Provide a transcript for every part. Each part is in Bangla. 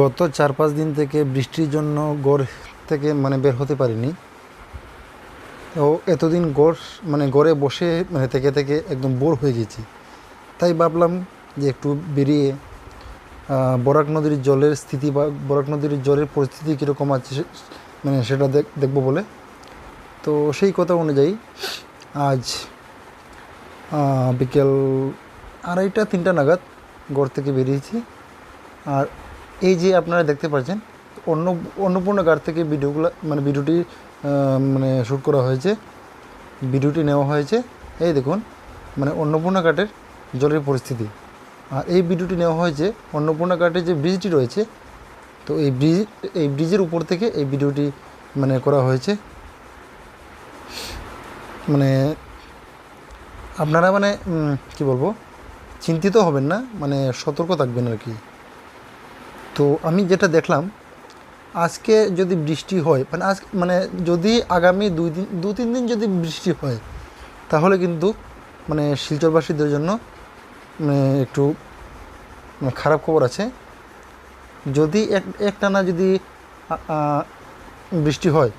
গত চার পাঁচ দিন থেকে বৃষ্টির জন্য গড় থেকে মানে বের হতে পারিনি। ও এতদিন গড় মানে গড়ে বসে মানে থেকে থেকে একদম বোর হয়ে গেছি। তাই ভাবলাম যে একটু বেরিয়ে বরাক নদীর জলের স্থিতি বা বরাক নদীর জলের পরিস্থিতি কীরকম আছে মানে সেটা দেখ, দেখব বলে। তো সেই কথা অনুযায়ী আজ বিকেল আড়াইটা, তিনটা নাগাদ গড় থেকে বেরিয়েছি। আর এই যে আপনারা দেখতে পাচ্ছেন, অন্য, অন্নপূর্ণা গার থেকে ভিডিওগুলো মানে ভিডিওটি মানে শ্যুট করা হয়েছে, ভিডিওটি নেওয়া হয়েছে। এই দেখুন মানে অন্নপূর্ণা ঘাটের জলের পরিস্থিতি। আর এই ভিডিওটি নেওয়া হয়েছে, অন্নপূর্ণা ঘাটের যে ব্রিজটি রয়েছে, তো এই ব্রিজ, এই ব্রিজের উপর থেকে এই ভিডিওটি মানে করা হয়েছে। মানে আপনারা মানে কি বলব, চিন্তিত হবেন না মানে সতর্ক থাকবেন আর কি। তো আমি যেটা দেখলাম, আজকে যদি বৃষ্টি হয় মানে আজ মানে যদি আগামী দুই দিন, দু তিন দিন যদি বৃষ্টি হয়, তাহলে কিন্তু মানে শিলচরবাসীদের জন্য মানে একটু মানে খারাপ খবর আছে। যদি এক, একটানা যদি বৃষ্টি হয়,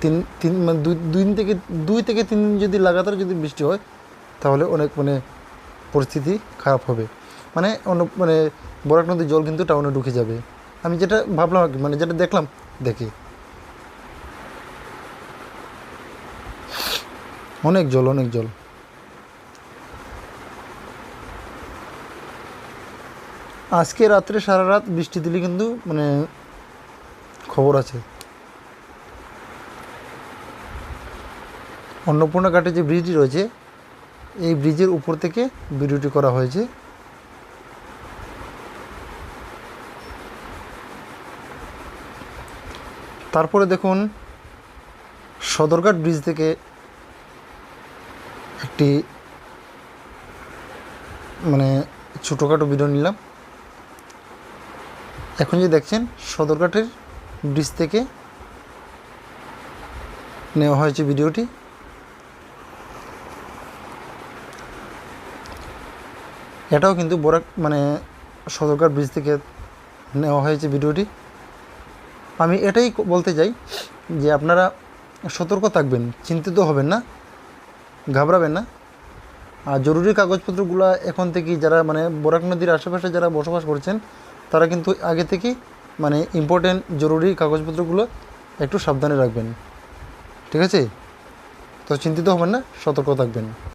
তিন তিন মানে দুই দুই দিন থেকে, দুই থেকে তিন দিন যদি লাগাতার যদি বৃষ্টি হয়, তাহলে অনেক মানে পরিস্থিতি খারাপ হবে। মানে অন্য মানে বরাক নদীর জল কিন্তু টাউনে ঢুকে যাবে। আমি যেটা ভাবলাম আর কি, মানে যেটা দেখলাম দেখি। অনেক জল অনেক জল। আজকে রাত্রে সারা রাত বৃষ্টি দিলে কিন্তু মানে খবর আছে। অন্নপূর্ণা ঘাটে যে ব্রিজটি রয়েছে এই ব্রিজের উপর থেকে ভিডিওটি করা হয়েছে। তারপরে দেখুন সদরঘাট ব্রিজ থেকে একটি মানে ছোটোখাটো ভিডিও নিলাম। এখন যে দেখছেন, সদরঘাটের ব্রিজ থেকে নেওয়া হয়েছে ভিডিওটি এটাও কিন্তু বরাক মানে সদরঘাট ব্রিজ থেকে নেওয়া হয়েছে ভিডিওটি আমি এটাই বলতে চাই যে আপনারা সতর্ক থাকবেন, চিন্তিত হবেন না, ঘাবড়াবেন না। আর জরুরি কাগজপত্রগুলো এখন থেকেই যারা মানে বরাক নদীর আশেপাশে যারা বসবাস করছেন, তারা কিন্তু আগে থেকেই মানে ইম্পর্টেন্ট জরুরি কাগজপত্রগুলো একটু সাবধানে রাখবেন। ঠিক আছে? তো চিন্তিত হবেন না, সতর্ক থাকবেন।